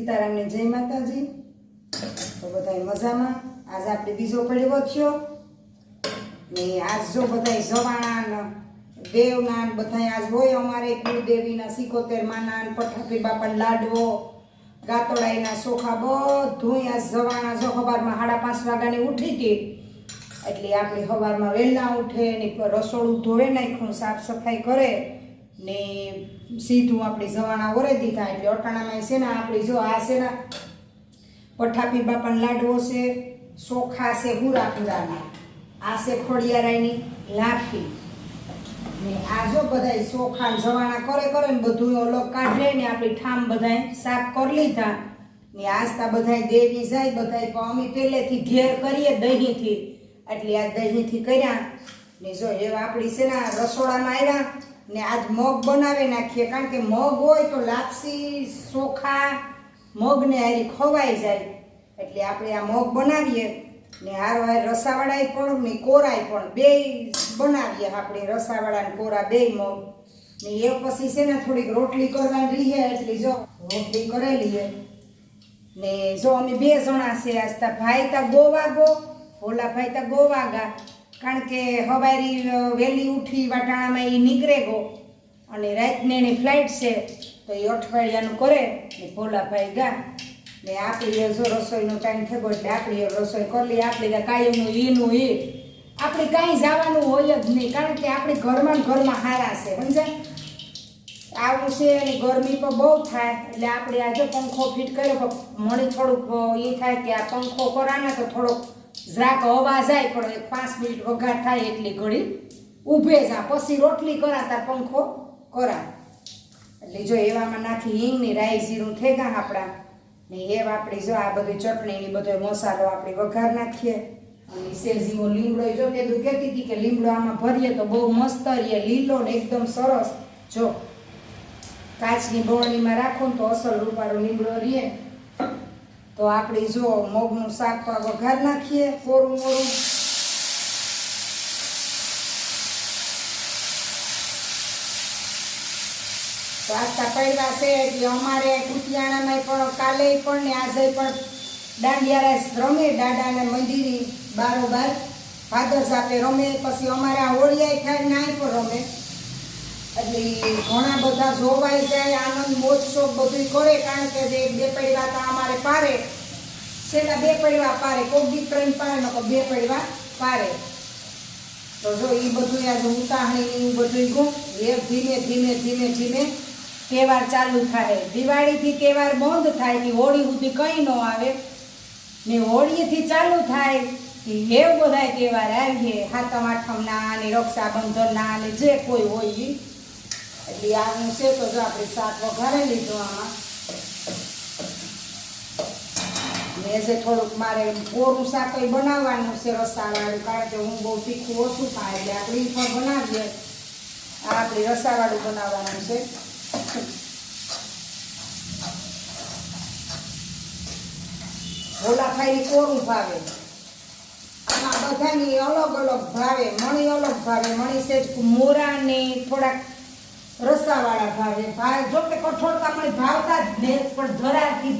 સીતારામને જય માતાજી. તો બધા મજામાં. આજ આપણે બીજો પડ્યો થયો. ને આજ જો બધા જવાણા દેવના બધાય બધા આજ હોય અમારે કુળદેવીના સિકોતેર માના ને, પઠાપી બાપા લાડવો ગાતોડાઈના સોખા બધું આજ જવાના જો સવારમાં સાડા પાંચ વાગ્યાની ઉઠી હતી એટલે આપણે સવારમાં વહેલા ઉઠે ને રસોડું ધોવે નાખ્યું, સાફ સફાઈ કરે. ને સીધું આપણે જવાના ઓરે દીધા એટલે અટાણામાં ને આપણી જો આ છે ને પઠાપી બાપાનો લાડવો છે ચોખા છે હુરા પુરાના આ છે ખોડિયારાયની લાઠી. ને આ જો બધાય ચોખા જવાણા કરે કરે ને બધું અલગ કાઢે ને આપણી ઠામ બધાય સાફ કરી લીધા. ને આસ્તા બધાય દેવી જાય, બધાય પણ અમે પહેલેથી ઘેર કરીએ દહીંથી. એટલે આ દહીંથી કર્યા. ને જો એવા આપણી છે ને રસોડામાં આવ્યા. ને આજ મગ બનાવી નાખીએ. કારણ કે મગ હોય તો લાપસી ચોખા મગને હારી ખવાઈ જાય. એટલે આપણે આ મગ બનાવીએ ને હારો હાર રસાવાળાય પણ ને કોરાય પણ બે બનાવીએ આપણે રસાવાળા ને કોરા બે મગ. ને એ પછી છે ને થોડીક રોટલી કરવાની રહીએ એટલે જો રોટલી કરેલી ને જો અમે બે જણા છે આજતા ભાઈ તા ગોવા ગો ભોલા ભાઈ તા ગોવા ગા કારણ કે હવારી વહેલી ઉઠી વાટાણામાં એ નીકળે ગો અને રાતને એની ફ્લાઇટ છે, તો એ અઠવાડિયાનું કરે ને ભોલાભાઈ ગા ને આપણી જો રસોઈનો ટાઈમ થયો એટલે આપણી રસોઈ કરી લઈએ. આપણે કાયમનું ઈનું ઈ. આપણે કાંઈ જવાનું હોય જ નહીં, કારણ કે આપણે ઘરમાં ઘરમાં હારા છે, સમજાય? આવું છે અને ગરમી પણ બહુ થાય, એટલે આપણે આજે પંખો ફિટ કર્યો મને થોડુંક એ થાય કે આ પંખો કરાને તો થોડોક જરાક હવા જાય પણ એક પાંચ મિનિટ વઘાર થાય એટલી ઘડી. ઊભે જા પછી રોટલી કરાતા પંખો કરા એટલે જો એવામાં નાખી હિંગની રાઈ, જીરું ઠેગા આપણા. ને એવા આપણી જો આ બધી ચટણીની બધો મસાલો આપણે વઘાર નાખીએ. અને સેજીવો લીમડો જો તે કહેતી હતી કે લીમડો આમાં ભરીએ તો બહુ મસ્ત રહીએ લીલો ને એકદમ સરસ. જો કાચની બોણીમાં રાખો ને તો અસલ રૂપારો લીમડો રહીએ તો આપણે જો મગનું શાક પણ વઘાર નાખીએ, કોરું મોરું. વાસ્તા પડ્યા છે એટલે અમારે કુતિયાણામાં પણ કાલે પણ ને આજે પણ દાંડિયા રાસ રમે, દાદાને મંદિરી બારોબાર. ભાદર સાથે રમે, પછી અમારે ઓળિયાય થાય નાય પણ રમે. એટલે ઘણા બધા જોવાઈ જાય આનંદ મોજશોખ બધું કરે કારણ કે જે બે પડવા તો અમારે પારે. છેલ્લા બે પડવા પારે. કોક દી ત્રણ પારે નકો બે પડવા પારે. તો જો એ બધું આજે ઉતાહણી બધું ગયું એ ધીમે ધીમે ધીમે ધીમે તહેવાર ચાલુ થાય. દિવાળીથી તહેવાર બંધ થાય કે હોળી સુધી કંઈ ન આવે. ને હોળીથી ચાલુ થાય એવ બધા તહેવાર આવીએ. હાથમ આઠમના ને રક્ષાબંધનના ને જે કોઈ હોય ઈ. એટલે આનું છે તો જો આપણે શાક વઘારી લીધું આમાં. મેં જે થોડુંક મારે કોરું શાક એ બનાવવાનું છે રસાવાળું, કારણ કે હું બહુ તીખું ઓછું ખાય એટલે આપણે પણ બનાવીએ. આ આપણે રસાવાળું બનાવવાનું છે. ભોલાભાઈ કોરું ભાવે. આમાં બધાની અલગ અલગ ભાવે, મણી અલગ ભાવે, મણી છે મોરા ને થોડાક રસાવાળા ભાવે. ભાવે. જો કે કઠોળતા ભાવતા જ ને, પણ ધરાથી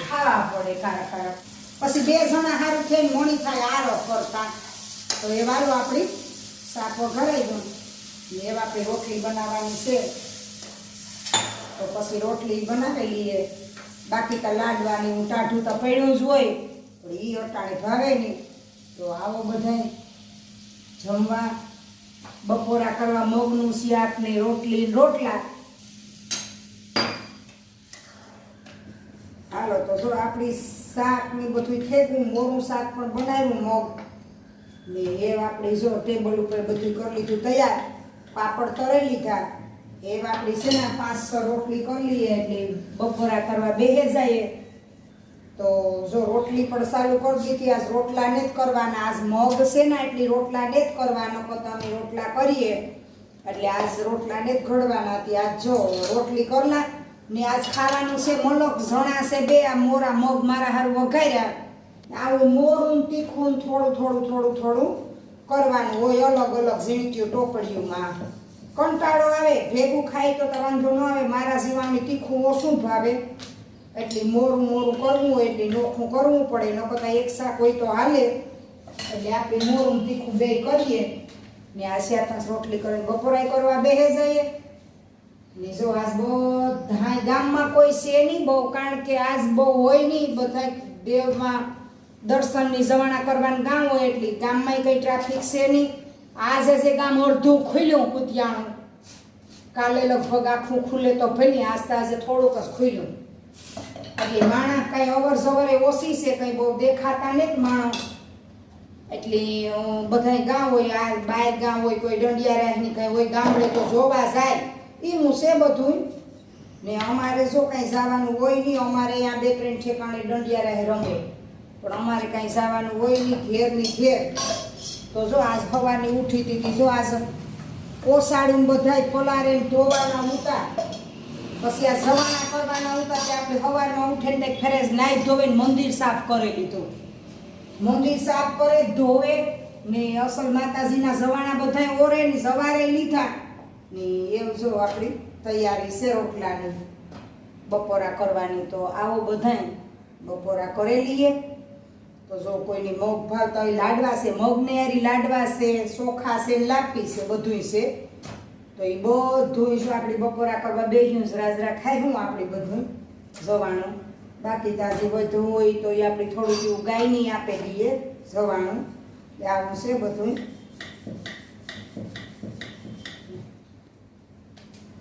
ખાવા પડે કારા કારા પછી બે જણા સારું થઈને મોણી થાય, આરો કરતા તો એ વાળો આપણી શાક ઘરાઈ દઉં એવા આપણે રોટલી બનાવવાની છે. તો પછી રોટલી બનાવી લઈએ બાકી તો લાડવાની હું ટાઢું તો પડ્યું જ હોય, પણ એ અટાણે ભાવે નહીં. તો આવો બધાય જમવા બપોરા કરવા મગનું શાક ને રોટલી, રોટલા. હાલો, તો જો આપણી શાક ને બધું થેગું મોરું શાક પણ બનાવ્યું, મગ. ને એ આપણે જો ટેબલ ઉપર બધું કરી લીધું તૈયાર. પાપડ તળી લીધા. એ આપણી છે ને પાંચ રોટલી કરી લઈએ એટલે બપોરા કરવા બેહે જાય તો જો રોટલી પણ ચાલુ કરી દીધી, આજ રોટલા ને જ કરવાના, આજ મગ છે ને એટલી રોટલા ને જ કરવાનો, તો રોટલા કરીએ. એટલે આજ રોટલા ને જ ઘડવાના હતી આજ જો રોટલી કરલા ને આજ ખાવાનું છે મલક જણા છે બે, આ મોરા મગ મારા હારું વઘાર્યા. આવું મોરું તીખું થોડું થોડું થોડું થોડું કરવાનું હોય, અલગ અલગ ઝીણક્યું ટોપડીઓમાં. કંટાળો આવે, ભેગું ખાય તો વાંધો ન આવે, મારા જીવાની તીખું ઓછું ભાવે. એટલી મોરું મોરું કરવું એટલે નોખું કરવું પડે ન કરતા એક શાક હોય તો હાલે. એટલે આપણે મોરું તીખું બે કરીએ. ને આ શાકમાં રોટલી કરીને બપોરાય કરવા બેહે જઈએ ને જો આજ બધા ગામમાં કોઈ છે નહીં બહુ, કારણ કે આજ બહુ હોય નહીં. બધા દેવમાં દર્શનની જવાના કરવાનું ગામ હોય એટલે ગામમાં કંઈ ટ્રાફિક છે નહીં. આજે જે ગામ અડધું ખુલ્યું કુતિયાણું. કાલે લગભગ આખું ખુલે તો ભલે આસ્તા આજે થોડુંક જ ખુલ્યું. એટલે માણસ કઈ અવર જવરે ઓછી છે, કઈ બહુ દેખાતા નથી માણસ. એટલે બધા ગામ હોય, આ બાર ગામ હોય, કોઈ દંડિયા રાહની કઈ હોય, ગામડે તો જોવા જાય. એવું છે બધું ને અમારે શું કઈ જવાનું હોય નહીં, અમારે અહીંયા બે ત્રણ ઠેકાણે દંડિયા રહે રમે. પણ અમારે કઈ જવાનું હોય નહીં, ઘેરની ઘેર. તો જો આજ સવારની ઉઠી હતી જો આજ ઓસાડીને બધાય પલારે ને ધોવાના ઉતા. પછી આ જવાના કરવાના હતા તે આપણે સવારમાં ઉઠીને કંઈક નાહી ધોઈને મંદિર સાફ કરી લીધું. મંદિર સાફ કરે, ધોવે, ને અસલ માતાજીના જવાના બધાય ઓરે ને સવારે લીધા. ને એવું જો આપણી તૈયારી છે રોટલાની, બપોરા કરવાની તો આવો બધા બપોરા કરેલીએ તો જો કોઈની મગ ભાવતા હોય લાડવા છે, મગને હારી લાડવા છે, ચોખા છે લાપી છે, બધુંય છે. તો એ બધું જો આપણે બપોરા કરવા બેસ્યું રાજરા ખાય હું આપણે બધું જવાનું. બાકી તાજી બધું હોય તો એ આપણે થોડુંક એવું ગાયની આપી દઈએ જવાનું. એ આવું છે બધું.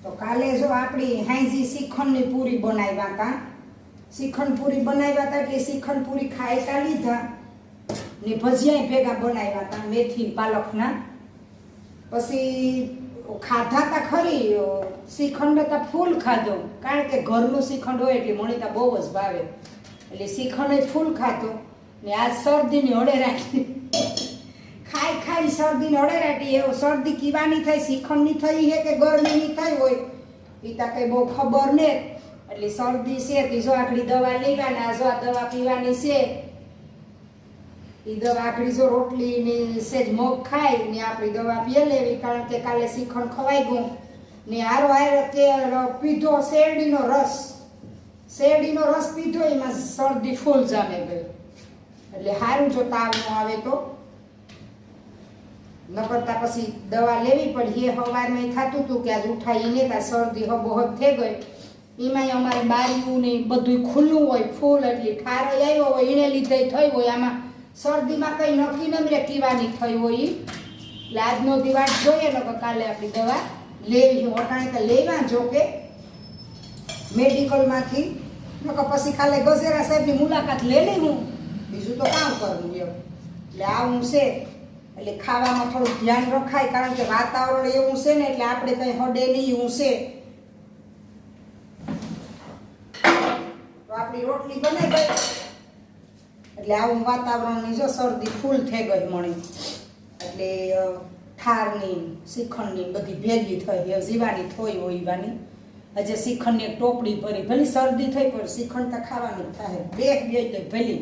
તો કાલે જો આપણી હાઈજી શ્રીખંડની પૂરી બનાવ્યા હતા શ્રીખંડ પૂરી બનાવ્યા હતા એટલે શ્રીખંડ પૂરી ખાયતા લીધા? ને ભજીયા ભેગા બનાવ્યા હતા મેથી પાલખના પછી ખાધા તા ખરી શ્રીખંડ તો ફૂલ ખાધો. કારણ કે ઘરનું શ્રીખંડ હોય એટલે મને તો બહુ જ ભાવે. એટલે શ્રીખંડ જ ફૂલ ખાધો ને આ શરદીની અડે રાખી. ખાઈ ખાઈ શરદીને અડે રાખી. એવું શરદી કીવાની થઈ, શ્રીખંડની થઈ હે કે ગરમીની થઈ હોય? એ તો કંઈ બહુ ખબર ને. એટલે શરદી છે તે આખડી દવા લેવાના, જો આ દવા પીવાની છે એ દવા આપણી જો રોટલી ને સેજ મગ ખાય ને આપણી દવા પીએ લેવી, કારણ કે કાલે શ્રીખંડ ખવાઈ ગયું. ને હારો હાર કે પીધો શેરડીનો રસ. શેરડીનો રસ પીધો, એમાં શરદી ફૂલ જામે ગઈ એટલે સારું જો તાવ ન આવે તો. ન કરતા પછી દવા લેવી પડી. એ સવારમાં થતું હતું કે આજ ઉઠાઈને ત્યાં શરદી હબોહબ થઈ ગઈ. એમાંય અમારે બારીયું ને બધું ખુલ્લું હોય, ફૂલ એટલે ઠારો આવ્યો હોય એણે લીધે થઈ હોય આમાં. શરદીમાં કંઈ નક્કી ન કીવાની થઈ હોય. એટલે આજનો દિવાળ જોઈએ, ને તો કાલે આપણી દવા લેવી હું અટાણે તો લેવા જો કે મેડિકલમાંથી. નકર પછી કાલે ગજેરા સાહેબની મુલાકાત લઈ લઈ હું. બીજું તો કામ કરવું એમ એટલે આવું છે. એટલે ખાવામાં થોડું ધ્યાન રખાય, કારણ કે વાતાવરણ એવું છે ને, એટલે આપણે કંઈ હડે નહીં એવું છે. તો આપણી રોટલી બનાવી ગઈ. એટલે આવું વાતાવરણની જો શરદી ફૂલ થઈ ગઈ મણી, એટલે ઠારની શ્રીખંડની બધી ભેગી થઈ જીવાની થોઈ હોય ઈવાની. હજે શ્રીખંડની એક ટોપડી ભરી, ભલે શરદી થઈ પણ શ્રીખંડ તો ખાવાનું થાય. બે બે તો ભલી,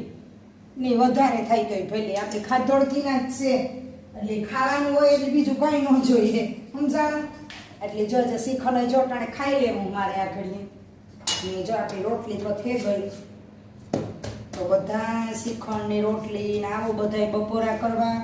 ને વધારે થાય ગઈ ભલે. આપણે ખાધોડકીના જ છે. એટલે ખાવાનું હોય એટલે બીજું કંઈ ન જોઈએ. સમજાણું? એટલે જો જે શિખંડ જો ટાણે ખાઈ લેવું મારે આ ઘડીએ જો આપણી રોટલી તો થઈ ગઈ. તો બધા શ્રીખંડની રોટલી ને આવું બધાય બપોરા કરવા